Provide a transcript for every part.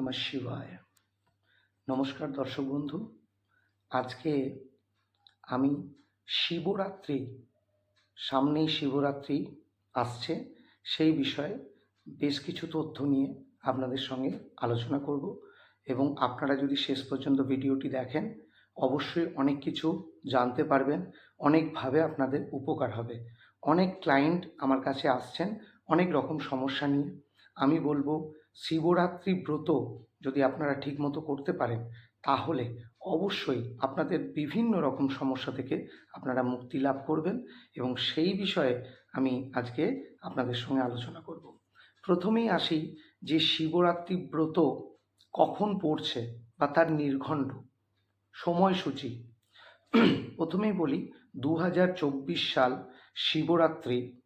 নমঃ শিবায়। নমস্কার দর্শক বন্ধু, আজকে আমি শিবরাত্রি, সামনেই শিবরাত্রি আসছে, সেই বিষয়ে বেশ কিছু তথ্য নিয়ে আপনাদের সঙ্গে আলোচনা করব এবং আপনারা যদি শেষ পর্যন্ত ভিডিওটি দেখেন, অবশ্যই অনেক কিছু জানতে পারবেন, অনেকভাবে আপনাদের উপকার হবে। অনেক ক্লায়েন্ট আমার কাছে আসছেন, অনেক রকম সমস্যা নিয়ে। আমি বলব শিবরাত্রি ব্রত যদি আপনারা ঠিকমতো করতে পারেন, তাহলে অবশ্যই আপনাদের বিভিন্ন রকম সমস্যা থেকে আপনারা মুক্তি লাভ করবেন এবং সেই বিষয়ে আমি আজকে আপনাদের সঙ্গে আলোচনা করব। প্রথমেই আসি যে শিবরাত্রি ব্রত কখন পড়ছে বা তার নির্ঘণ্ট। সময়সূচি। প্রথমেই বলি দু হাজার চব্বিশ সাল শিবরাত্রি।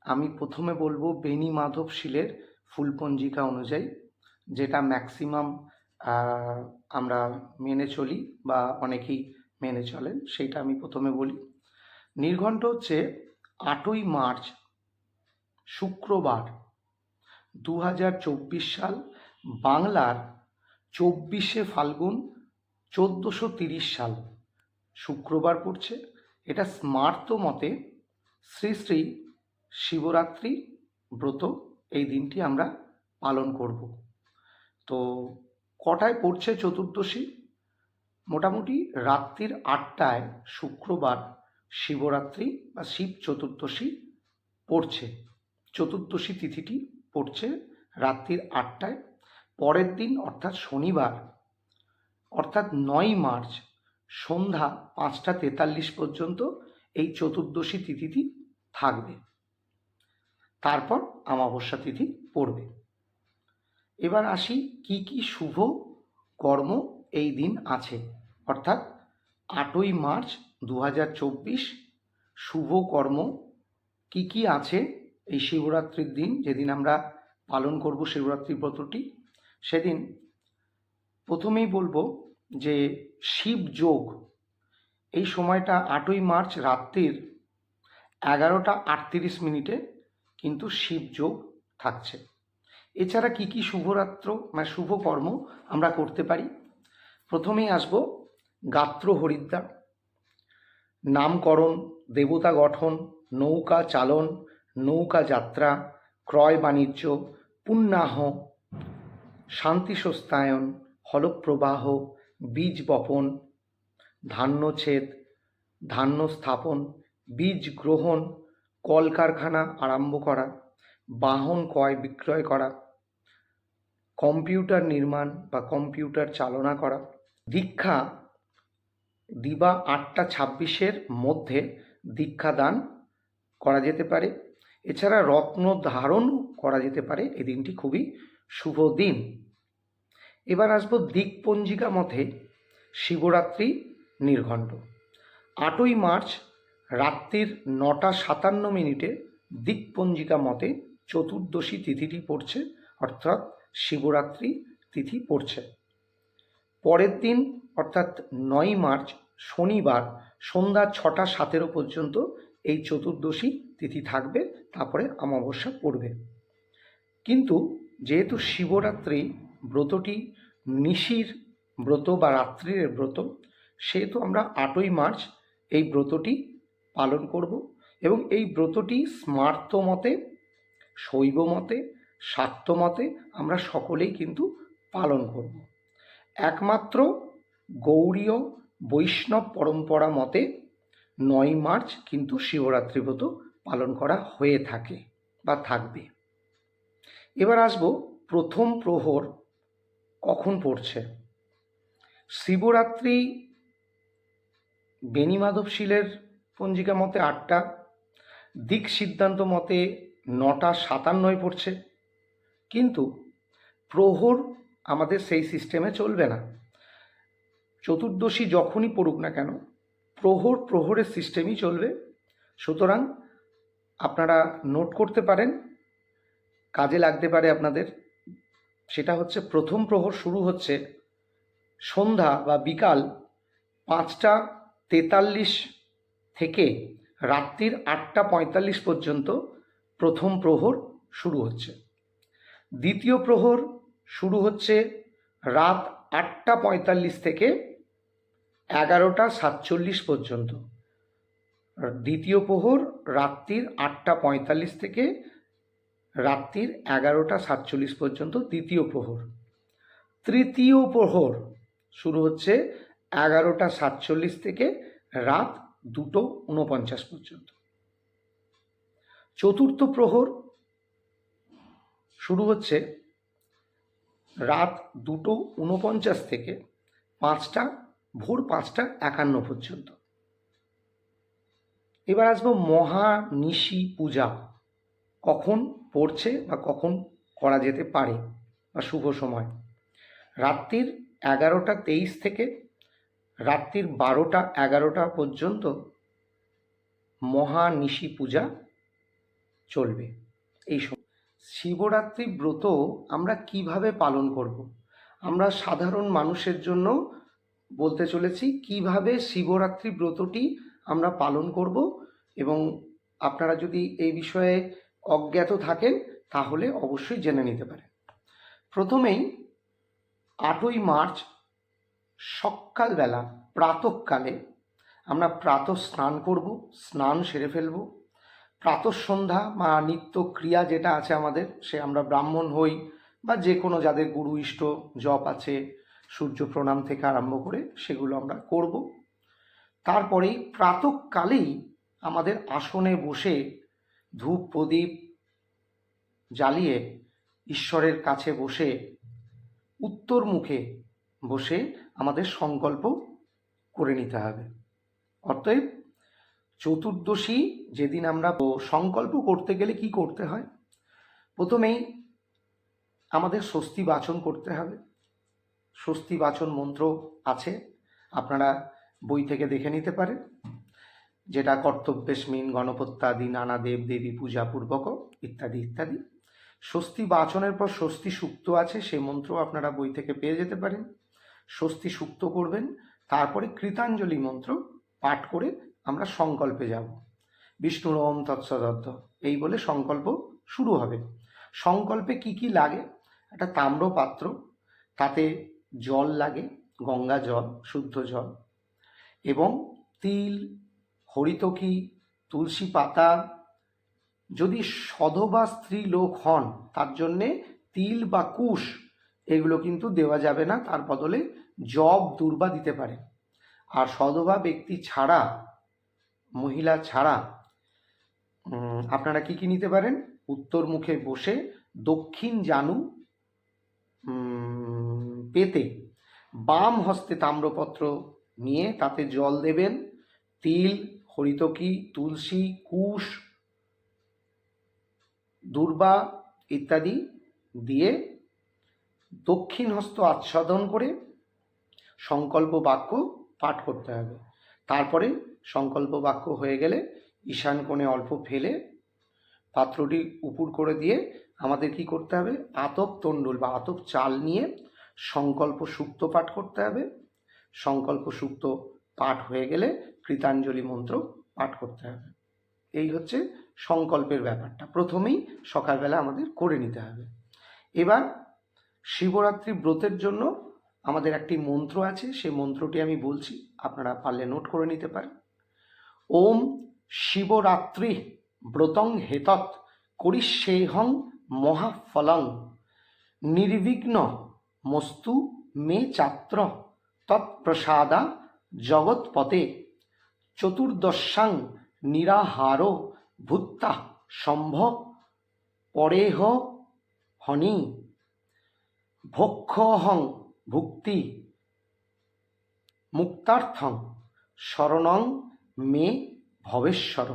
আমি প্রথমে বলব বেনি মাধব শিলের ফুলপঞ্জিকা অনুযায়ী যেটা ম্যাক্সিমাম আমরা মেনে চলি বা অনেকেই মেনে চলেন, সেইটা আমি প্রথমে বলি। নির্ঘণ্ট হচ্ছে আটই মার্চ, শুক্রবার দু হাজার চব্বিশ সাল, বাংলার চব্বিশে ফাল্গুন, চোদ্দোশো তিরিশ সাল। শুক্রবার পড়ছে। এটা স্মার্ত মতে শ্রী শ্রী শিবরাত্রি ব্রত এই দিনটি আমরা পালন করব। তো কটায় পড়ছে চতুর্দশী? মোটামুটি রাত্রির আটটায় শুক্রবার শিবরাত্রি বা শিব চতুর্দশী পড়ছে। চতুর্দশী তিথিটি পড়ছে রাত্রির আটটায়। পরের দিন অর্থাৎ শনিবার, অর্থাৎ নয় মার্চ, সন্ধ্যা পাঁচটা তেতাল্লিশ পর্যন্ত এই চতুর্দশী তিথিটি থাকবে। তারপর অমাবস্যা তিথি পড়বে। এবার আসি কি কি শুভ কর্ম এই দিন আছে। অর্থাৎ আটই মার্চ দু হাজার চব্বিশ শুভ কর্ম কি কি আছে এই শিবরাত্রির দিন? যেদিন আমরা পালন করব শিবরাত্রি ব্রতটি, সেদিন প্রথমেই বলব যে শিব যোগ এই সময়টা আটই মার্চ রাত্রির এগারোটা আটত্রিশ মিনিটে কিন্তু শিবযোগ থাকছে। এছাড়া কি কি শুভরাত্র মানে শুভকর্ম আমরা করতে পারি? প্রথমেই আসব গাত্র হরিদ্বার। নামকরণ, দেবতা গঠন, নৌকা চালন, নৌকা যাত্রা, ক্রয় বাণিজ্য, পুণ্যাহ, শান্তি সস্তায়ন হলপ্রবাহ, বীজ বপন ধান্যচ্ছেদ ধান্য স্থাপন বীজ গ্রহণ কলকারখানা আরম্ভ করা, বাহন ক্রয় বিক্রয় করা, কম্পিউটার নির্মাণ বা কম্পিউটার চালনা করা। দীক্ষা দিবা আটটা ছাব্বিশের মধ্যে দীক্ষাদান করা যেতে পারে। এছাড়া রত্ন ধারণ করা যেতে পারে। এই দিনটি খুবই শুভ দিন। এবার আসব দিকপঞ্জিকা মতে শিবরাত্রি নির্ঘণ্ট। আটই মার্চ রাত্রির নটা সাতান্ন মিনিটে দিকপঞ্জিকা মতে চতুর্দশী তিথিটি পড়ছে, অর্থাৎ শিবরাত্রি তিথি পড়ছে। পরের দিন, অর্থাৎ নয় মার্চ, শনিবার, সন্ধ্যা ছটা সাতেরো পর্যন্ত এই চতুর্দশী তিথি থাকবে, তারপরে অমাবস্যা পড়বে। কিন্তু যেহেতু শিবরাত্রি ব্রতটি নিশির ব্রত বা রাত্রির ব্রত, সেহেতু আমরা আটই মার্চ এই ব্রতটি পালন করব এবং এই ব্রতটি স্মার্ত মতে, শৈব মতে শাক্ত মতে আমরা সকলেই কিন্তু পালন করব। একমাত্র গৌরীয় বৈষ্ণব পরম্পরা মতে নয় মার্চ কিন্তু শিবরাত্রি ব্রত পালন করা হয়ে থাকে বা থাকবে। এবার আসব প্রথম প্রহর কখন পড়ছে? শিবরাত্রি বেণীমাধব শিলের পঞ্জিকা মতে আটটা, দিক সিদ্ধান্ত মতে নটা সাতান্নয় পড়ছে। কিন্তু প্রহর আমাদের সেই সিস্টেমে চলবে না। চতুর্দশী যখনই পড়ুক না কেন, প্রহর প্রহরের সিস্টেমই চলবে। সুতরাং আপনারা নোট করতে পারেন, কাজে লাগতে পারে আপনাদের। সেটা হচ্ছে প্রথম প্রহর শুরু হচ্ছে সন্ধ্যা বা বিকাল পাঁচটা তেতাল্লিশ থেকে রাত্রির আটটা পঁয়তাল্লিশ পর্যন্ত প্রথম প্রহর শুরু হচ্ছে। দ্বিতীয় প্রহর শুরু হচ্ছে রাত আটটা পঁয়তাল্লিশ থেকে এগারোটা সাতচল্লিশ পর্যন্ত। দ্বিতীয় প্রহর রাত্রির আটটা পঁয়তাল্লিশ থেকে রাত্রির এগারোটা সাতচল্লিশ পর্যন্ত দ্বিতীয় প্রহর। তৃতীয় প্রহর শুরু হচ্ছে এগারোটা সাতচল্লিশ থেকে রাত দুটো উনপঞ্চাশ পর্যন্ত। চতুর্থ প্রহর শুরু হচ্ছে রাত দুটো উনপঞ্চাশ থেকে পাঁচটা, ভোর পাঁচটা একান্ন পর্যন্ত। এবার আসব মহা নিশি পূজা। কখন পড়ছে বা কখন করা যেতে পারে বা শুভ সময়? রাত্রির এগারোটা তেইশ থেকে রাত্রির বারোটা, এগারোটা পর্যন্ত মহানিশি পূজা চলবে। এই সময় শিবরাত্রি ব্রত আমরা কীভাবে পালন করব? আমরা সাধারণ মানুষের জন্য বলতে চলেছি, কীভাবে শিবরাত্রি ব্রতটি আমরা পালন করব? এবং আপনারা যদি এই বিষয়ে অজ্ঞাত থাকেন, তাহলে অবশ্যই জেনে নিতে পারেন। প্রথমেই আটই মার্চ সকালবেলা প্রাতকালে আমরা প্রাত স্নান করব, স্নান সেরে ফেলব। প্রাতঃ সন্ধ্যা বা নিত্য ক্রিয়া যেটা আছে আমাদের, সে আমরা ব্রাহ্মণ হই বা যে কোনো যাদের গুরু ইষ্ট, জপ আছে, সূর্য প্রণাম থেকে আরম্ভ করে সেগুলো আমরা করব। তারপরেই প্রাতকালেই আমাদের আসনে বসে ধূপ প্রদীপ জ্বালিয়ে ঈশ্বরের কাছে বসে উত্তর মুখে বসে আমাদের সংকল্প করে নিতে হবে। অতএব চতুর্দশী যেদিন আমরা সংকল্প করতে গেলে কি করতে হয়? প্রথমেই আমাদের স্বস্তি বাচন করতে হবে। স্বস্তি বাচন মন্ত্র আছে, আপনারা বই থেকে দেখে নিতে পারেন। যেটা কর্তব্যেস্মিন গণপত্যাদি, নানা দেব দেবী পূজা পূর্বক ইত্যাদি ইত্যাদি। স্বস্তি বাচনের পর স্বস্তি সুক্ত আছে, সে মন্ত্র আপনারা বই থেকে পেয়ে যেতে পারেন। স্বস্তি সুক্ত করবেন। তারপরে কৃতাঞ্জলি মন্ত্র পাঠ করে আমরা সংকল্পে যাব। বিষ্ণুর ওম তৎসদত্ত এই বলে সংকল্প শুরু হবে। সংকল্পে কি কি লাগে? একটা তাম্র পাত্র, তাতে জল লাগে, গঙ্গা জল, শুদ্ধ জল। এবং তিল, হরিতকি, তুলসী পাতা, যদি সধবা স্ত্রী লোক হন, তার জন্যে তিল বা কুশ এগুলো কিন্তু দেওয়া যাবে না, তার বদলে জব দুর্বা দিতে পারে। আর সধবা ব্যক্তি ছাড়া, মহিলা ছাড়া আপনারা কি কি নিতে পারেন? উত্তর মুখে বসে, দক্ষিণ জানু পেতে। বাম হস্তে তাম্রপত্র নিয়ে তাতে জল দেবেন, তিল, হরিতকি, তুলসী, কুশ, দুর্বা ইত্যাদি দিয়ে দক্ষিণ হস্ত আচ্ছাদন করে সংকল্প বাক্য পাঠ করতে হবে। তারপরে সংকল্প বাক্য হয়ে গেলে ঈশান কোণে অল্প ফেলে পাত্রটি উপুর করে দিয়ে আমাদের কি করতে হবে? আতপ তণ্ডুল বা আতপ চাল নিয়ে সংকল্প সুক্ত পাঠ করতে হবে। সংকল্প সুক্ত পাঠ হয়ে গেলে কৃতাঞ্জলি মন্ত্র পাঠ করতে হবে। এই হচ্ছে সংকল্পের ব্যাপারটা। প্রথমেই সকালবেলা আমাদের করে নিতে হবে। এবার শিবরাত্রি ব্রতের জন্য আমাদের একটি মন্ত্র আছে, সেই মন্ত্রটি আমি বলছি, আপনারা পারলে নোট করে নিতে পারেন। ওম শিবরাত্রি ব্রতং হেতৎ করিষ্যেহং মহাফলং নির্বিঘ্ন মস্তু মে চাত্র তৎপ্রসাদা জগৎপতে চতুর্দশাং নিরাহারো ভূত্তা সম্ভব পরেহ হনি। ভক্ষহং ভুক্তি মুক্তার্থং শরণং মে ভবেশ্বর।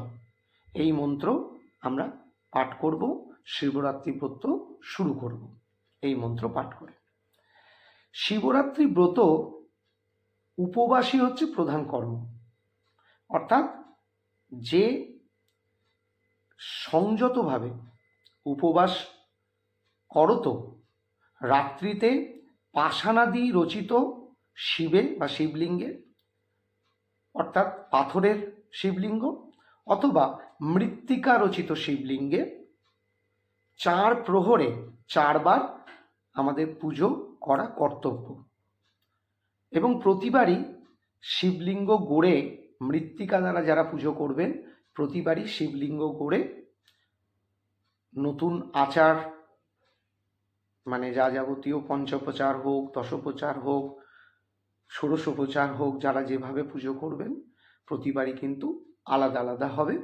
এই মন্ত্র আমরা পাঠ করব, শিবরাত্রি ব্রত শুরু করব। এই মন্ত্র পাঠ করে। শিবরাত্রি ব্রত উপবাসী হচ্ছে প্রধান কর্ম। অর্থাৎ যে সংযতভাবে উপবাস করত রাত্রিতে পাষাণাদি রচিত শিবে বা শিবলিঙ্গে, অর্থাৎ পাথরের শিবলিঙ্গ অথবা মৃত্তিকা রচিত শিবলিঙ্গে চার প্রহরে চারবার আমাদের পুজো করা কর্তব্য। এবং প্রতিবারই শিবলিঙ্গ গড়ে মৃত্তিকা দ্বারা যারা পুজো করবেন, প্রতিবারই শিবলিঙ্গ গড়ে নতুন আচার মানে যা যাবতীয় পঞ্চপ্রচার হোক, দশপ্রচার হোক ষোড়শোপচার হোক, যারা যেভাবে পুজো করবেন, প্রতিবারই কিন্তু আলাদা আলাদা হবে।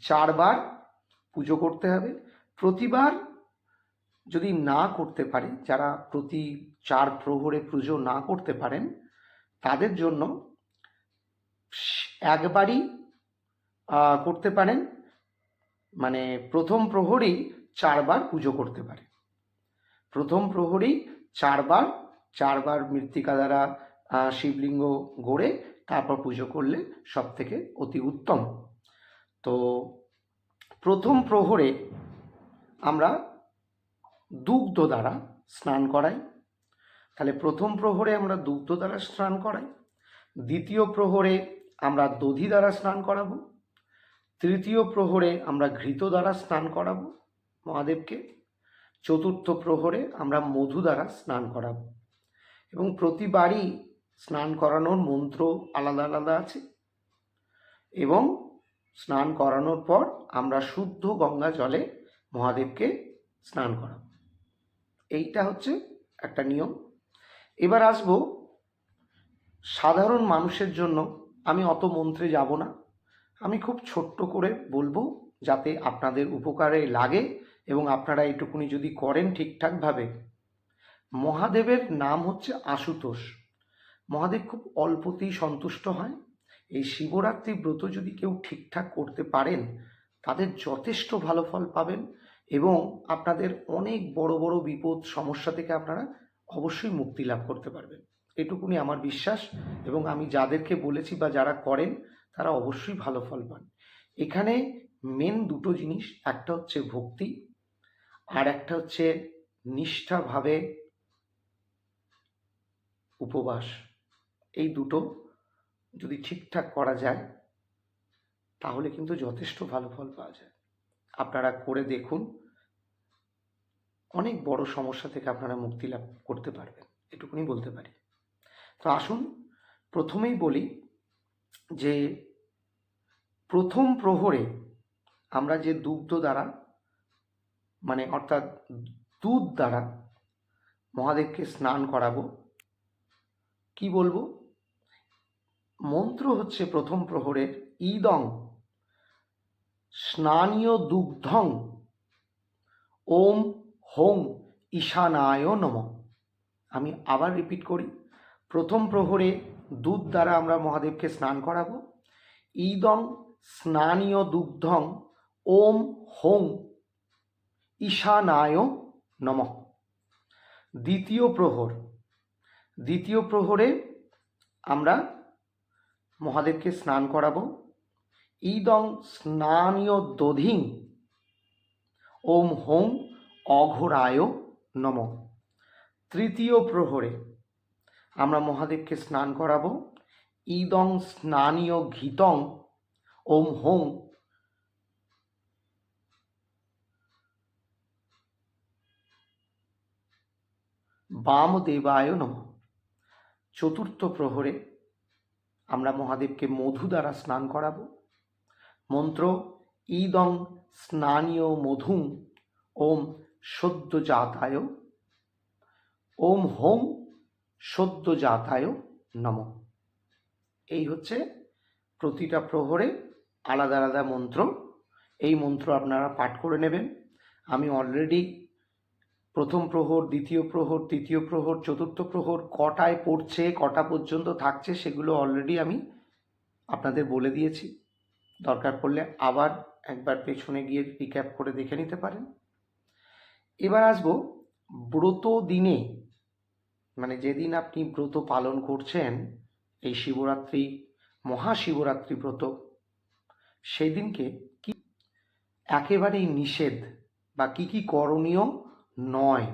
চারবার পুজো করতে হবে। প্রতিবার যদি না করতে পারে, যারা প্রতি চার প্রহরে পুজো না করতে পারেন, তাদের জন্য একবারই করতে পারেন। মানে প্রথম প্রহরেই চারবার পুজো করতে পারে। প্রথম প্রহরেই চারবার চারবার মৃত্তিকা দ্বারা শিবলিঙ্গ গড়ে তারপর পুজো করলে সব থেকে অতি উত্তম। তো প্রথম প্রহরে আমরা দুগ্ধ দ্বারা স্নান করাই। তাহলে প্রথম প্রহরে আমরা দুগ্ধ দ্বারা স্নান করাই। দ্বিতীয় প্রহরে আমরা দধি দ্বারা স্নান করাবো। তৃতীয় প্রহরে আমরা ঘৃত দ্বারা স্নান করাবো। মহাদেবকে চতুর্থ প্রহরে আমরা মধু দ্বারা স্নান করাবো। এবং প্রতিবারই স্নান করানোর মন্ত্র আলাদা আলাদা আছে। এবং স্নান করানোর পর আমরা শুদ্ধ গঙ্গা জলে মহাদেবকে স্নান করাবো। এইটা হচ্ছে একটা নিয়ম। এবার আসব, সাধারণ মানুষের জন্য আমি অত মন্ত্রে যাব না। আমি খুব ছোট্ট করে বলব যাতে আপনাদের উপকারে লাগে এবং আপনারা এইটুকুনি যদি করেন ঠিকঠাকভাবে, মহাদেবের নাম হচ্ছে আশুতোষ। মহাদেব খুব অল্পতেই সন্তুষ্ট হয়। এই শিবরাত্রি ব্রত যদি কেউ ঠিকঠাক করতে পারেন, তাদের যথেষ্ট ভালো ফল পাবেন এবং আপনাদের অনেক বড় বড় বিপদ, সমস্যা থেকে আপনারা অবশ্যই মুক্তি লাভ করতে পারবেন। এটুকুনি আমার বিশ্বাস এবং আমি যাদেরকে বলেছি বা যারা করেন, তারা অবশ্যই ভালো ফল পান। এখানে মেন দুটো জিনিস, একটা হচ্ছে ভক্তি আর একটা হচ্ছে নিষ্ঠাভাবে উপবাস। এই দুটো যদি ঠিকঠাক করা যায়, তাহলে কিন্তু যথেষ্ট ভালো ফল পাওয়া যায়। আপনারা করে দেখুন, অনেক বড় সমস্যা থেকে আপনারা মুক্তি লাভ করতে পারবেন, এটুকুনি বলতে পারি। তো আসুন, প্রথমেই বলি যে প্রথম প্রহরে আমরা যে দুগ্ধ দ্বারা মানে অর্থাৎ দুধ দ্বারা মহাদেবকে স্নান করাবো। কি বলব? মন্ত্র হচ্ছে প্রথম প্রহরের ইদং, স্নানীয় দুগ্ধং, ওম হোং ঈশানায় নম। আমি আবার রিপিট করি, প্রথম প্রহরে দুধ দ্বারা আমরা মহাদেবকে স্নান করাবো। ইদং, স্নানীয় দুগ্ধং, ওম হোং ঈশানায় নম। দ্বিতীয় প্রহর। দ্বিতীয় প্রহরে আমরা মহাদেবকে স্নান করাবো। ইদং স্নানীয় দধিং ওম হোম অঘোরায় নম। তৃতীয় প্রহরে আমরা মহাদেবকে স্নান করাবো। ইদং স্নানীয় ঘিতং ওম হোং বামদেবায় নম। চতুর্থ প্রহরে আমরা মহাদেবকে মধু দ্বারা স্নান করাবো। মন্ত্র, ইদং স্নানীয় মধুং, ওম সদ্য জাতায় ওম হোম সদ্য জাতায় নম। এই হচ্ছে প্রতিটা প্রহরে আলাদা আলাদা মন্ত্র। এই মন্ত্র আপনারা পাঠ করে নেবেন। আমি অলরেডি প্রথম প্রহর, দ্বিতীয় প্রহর, তৃতীয় প্রহর, চতুর্থ প্রহর, কটায় পড়ছে, কটা পর্যন্ত থাকছে সেগুলো অলরেডি আমি আপনাদের বলে দিয়েছি। দরকার পড়লে আবার একবার পেছনে গিয়ে রিক্যাপ করে দেখে নিতে পারেন। এবার আসব ব্রত দিনে মানে যেদিন আপনি ব্রত পালন করছেন, এই শিবরাত্রি, মহাশিবরাত্রি ব্রত সেই দিনকে কি একেবারেই নিষেধ বা কি কি করণীয় নয়।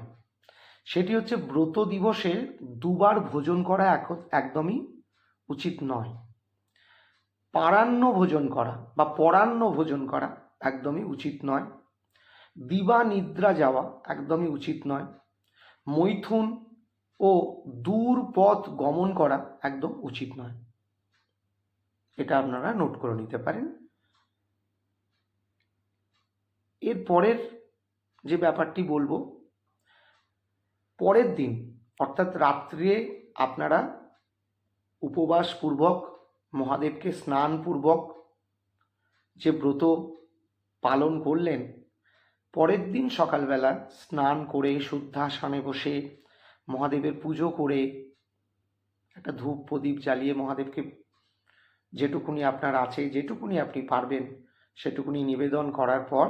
সেটি হচ্ছে ব্রত দিবসে দুবার ভোজন করা এক- একদমই উচিত নয়। পারান্ন ভোজন করা বা পরান্ন ভোজন করা একদমই উচিত নয়। দিবা নিদ্রা যাওয়া একদমই উচিত নয়। মৈথুন ও দূর পথ গমন করা একদম উচিত নয়। এটা আপনারা নোট করে নিতে পারেন। এর পরের যে ব্যাপারটি বলব, পরের দিন, অর্থাৎ রাত্রে আপনারা উপবাসপূর্বক, মহাদেবকে স্নানপূর্বক যে ব্রত পালন করলেন, পরের দিন সকালবেলা স্নান করে, শুদ্ধাসনে বসে, মহাদেবের পুজো করে, একটা ধূপ প্রদীপ জ্বালিয়ে মহাদেবকে যেটুকুনি আপনার আছে, যেটুকুনি আপনি পারবেন, সেটুকুনি নিবেদন করার পর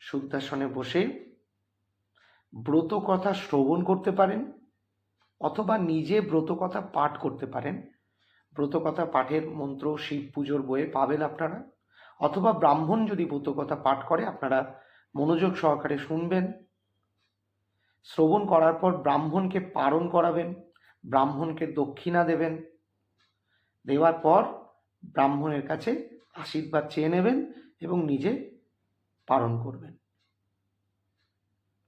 শুদ্ধাসনে বসে ব্রত কথা শ্রবণ করতে পারেন অথবা নিজে ব্রত কথা পাঠ করতে পারেন। ব্রত কথা পাঠের মন্ত্র, শিব পুজোর বইয়ে পাবেন আপনারা। অথবা ব্রাহ্মণ যদি ব্রত কথা পাঠ করে, আপনারা মনোযোগ সহকারে শুনবেন। শ্রবণ করার পর ব্রাহ্মণকে পারণ করাবেন, ব্রাহ্মণকে দক্ষিণা দেবেন। দেওয়ার পর ব্রাহ্মণের কাছে আশীর্বাদ চেয়ে নেবেন এবং নিজে পালন করবেন।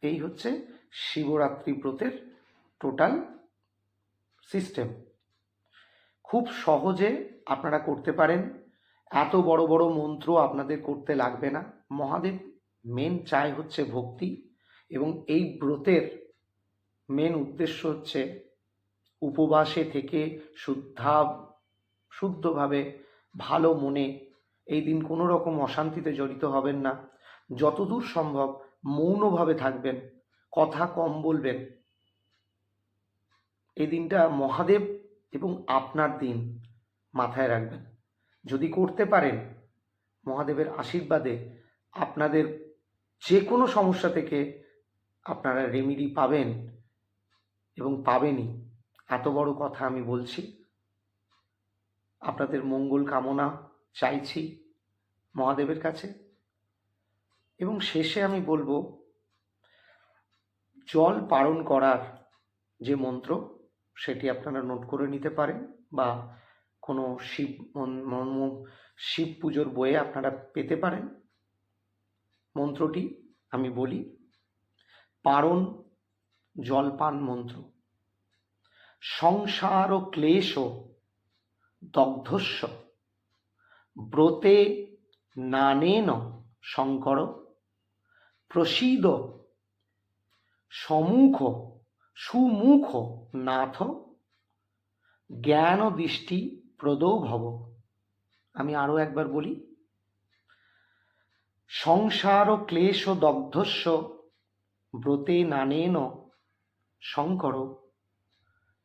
এই হচ্ছে শিবরাত্রি ব্রতের টোটাল সিস্টেম খুব সহজে আপনারা করতে পারেন। এত বড় বড় মন্ত্র আপনাদের করতে লাগবে না। মহাদেব মেন চাই হচ্ছে ভক্তি এবং এই ব্রতের মেন উদ্দেশ্য হচ্ছে উপবাসে থেকে শুদ্ধা, শুদ্ধভাবে ভালো মনে এই দিন কোনো রকম অশান্তিতে জড়িত হবেন না। যতদূর সম্ভব মৌনভাবে থাকবেন, কথা কম বলবেন। এই দিনটা মহাদেব এবং আপনার দিন মাথায় রাখবেন। যদি করতে পারেন, মহাদেবের আশীর্বাদে আপনাদের যে কোনো সমস্যা থেকে আপনারা রেমিডি পাবেন এবং পাবেনই। এত বড় কথা আমি বলছি। আপনাদের মঙ্গল কামনা চাইছি মহাদেবের কাছে। এবং শেষে আমি বলব, জল পারণ করার যে মন্ত্র, সেটি আপনারা নোট করে নিতে পারেন বা কোনো শিব শিব পুজোর বইয়ে আপনারা পেতে পারেন। মন্ত্রটি আমি বলি, পারণ জলপান মন্ত্র। সংসার ও ক্লেশ দগ্ধস্য। ব্রতে নানেন শঙ্কর। প্রসীদ সমুখ, সুমুখ নাথ জ্ঞান দৃষ্টি প্রদৌ ভব আমি আরও একবার বলি, সংসার ক্লেশ দগ্ধস্য, ব্রতে নানেন শঙ্কর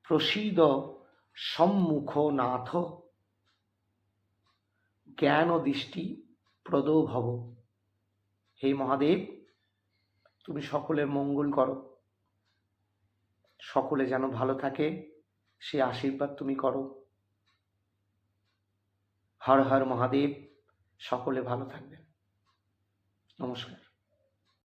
প্রসীদ সম্মুখ নাথ। জ্ঞান দৃষ্টি প্রদৌ ভব হে মহাদেব তুমি সকলের মঙ্গল করো। সকলে যেন ভালো থাকে, সে আশীর্বাদ তুমি করো। হর হর মহাদেব, সকলে ভালো থাকবে নমস্কার।